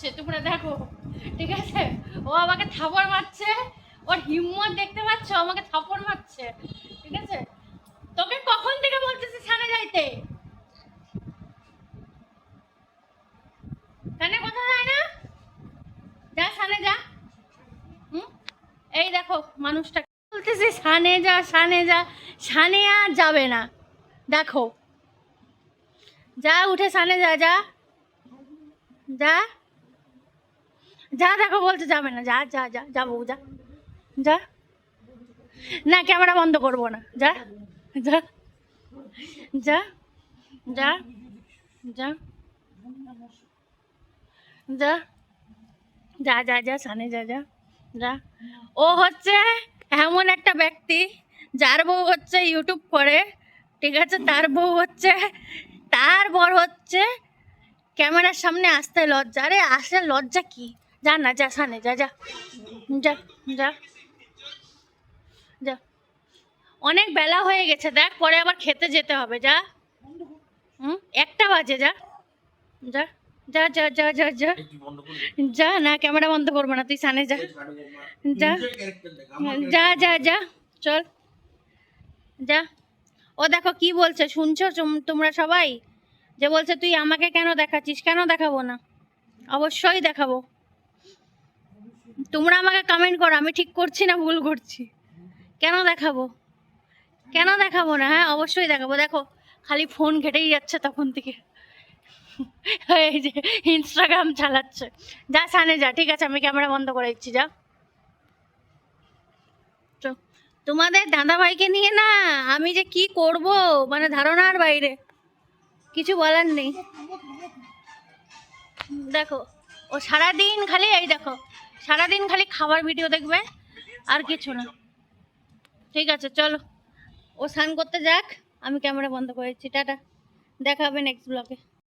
করছে তোমরা দেখো, ঠিক আছে? ও আমাকে থাপড় মারছে, ওর হিম্মত দেখতে পাচ্ছ? আমাকে থাপড় মারছে, ঠিক আছে? তোকে কখন থেকে বলতেছি সানে যাইতে? কানে কথা যায় না? যা, সানে যা। এই দেখো মানুষটা বলতেছি, সানে যা সানে যা। সানে আর যাবে না। দেখো। যা, উঠে সানে যা যা। যা। যা দেখো বলতে যাবে না যা যা যা যাব যা যা না ক্যামেরা বন্ধ করব না যা যা যা যা যা যা যা যা যা সানে যা যা যা ও হচ্ছে এমন একটা ব্যক্তি যার বউ হচ্ছে ইউটিউব করে ঠিক আছে তার বউ হচ্ছে তার বর হচ্ছে ক্যামেরার সামনে আসতে লজ্জা আরে আসলে লজ্জা কি যা না যা সানে যা যা। যা যা। যা। অনেক বেলা হয়ে গেছে দেখ পরে আবার খেতে যেতে হবে যা। হুম? একটা বাজে যা। যা যা যা যা যা যা। যা না ক্যামেরা বন্ধ করব না তুই সানে যা। যা। যা যা যা। চল। যা। ও দেখো কি বলছে শুনছো তোম- তোমরা সবাই? যে বলছে তুই আমাকে কেন দেখাচ্ছিস? কেন দেখাবো না? অবশ্যই দেখাবো। তোমরা আমাকে কমেন্ট করো, আমি ঠিক করছি না ভুল করছি? কেন দেখাবো? কেন দেখাবো না? হ্যাঁ অবশ্যই দেখাবো। দেখো, খালি ফোন ঘেটেই যাচ্ছে তখন থেকে। এই যে ইনস্টাগ্রাম চালাচ্ছে। যা সানে যা, ঠিক আছে, আমি ক্যামেরা বন্ধ করে দিচ্ছি, যা। তোমাদের দাদাভাইকে নিয়ে না, আমি যে কি করব? মানে ধারণার বাইরে। কিছু বলার নেই। দেখো, ও সারাদিন খালি এই দেখো সারাদিন খালি খাবার ভিডিও দেখবে, আর কিছু না। ঠিক আছে, চলো। ও স্নান করতে যাক, আমি ক্যামেরা বন্ধ করেছি, টাটা। দেখা হবে নেক্সট ব্লগে